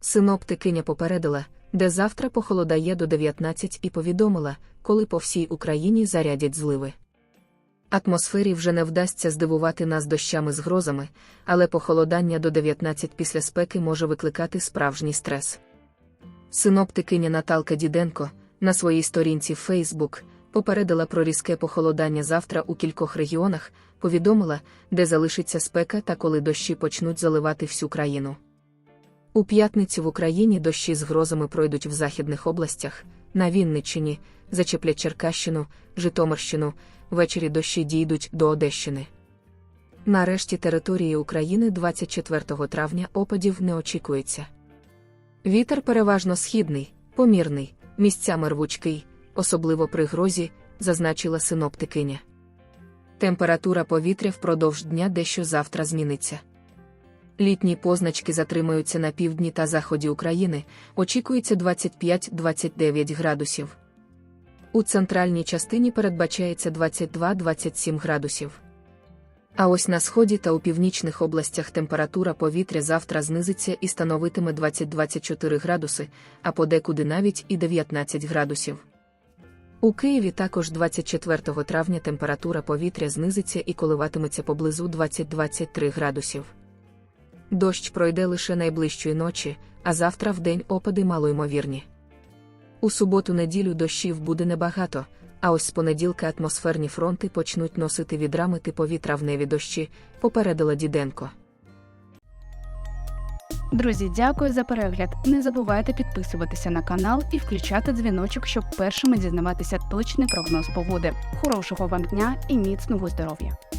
Синоптикиня попередила, де завтра похолодає до 19 і повідомила, коли по всій Україні зарядять зливи. Атмосфері вже не вдасться здивувати нас дощами з грозами, але похолодання до 19 після спеки може викликати справжній стрес. Синоптикиня Наталка Діденко на своїй сторінці Facebook попередила про різке похолодання завтра у кількох регіонах, повідомила, де залишиться спека та коли дощі почнуть заливати всю країну. У п'ятницю в Україні дощі з грозами пройдуть в західних областях, на Вінниччині, зачеплять Черкащину, Житомирщину, ввечері дощі дійдуть до Одещини. Нарешті території України 24 травня опадів не очікується. Вітер переважно східний, помірний, місцями рвучкий, особливо при грозі, зазначила синоптикиня. Температура повітря впродовж дня дещо завтра зміниться. Літні позначки затримаються на півдні та заході України, очікується 25-29 градусів. У центральній частині передбачається 22-27 градусів. А ось на сході та у північних областях температура повітря завтра знизиться і становитиме 20-24 градуси, а подекуди навіть і 19 градусів. У Києві також 24 травня температура повітря знизиться і коливатиметься поблизу 20-23 градусів. Дощ пройде лише найближчої ночі, а завтра вдень опади малоймовірні. У суботу-неділю дощів буде небагато, а ось з понеділка атмосферні фронти почнуть носити відрами типові травневі дощі, попередила Діденко. Друзі, дякую за перегляд. Не забувайте підписуватися на канал і включати дзвіночок, щоб першими дізнаватися точний прогноз погоди. Хорошого вам дня і міцного здоров'я!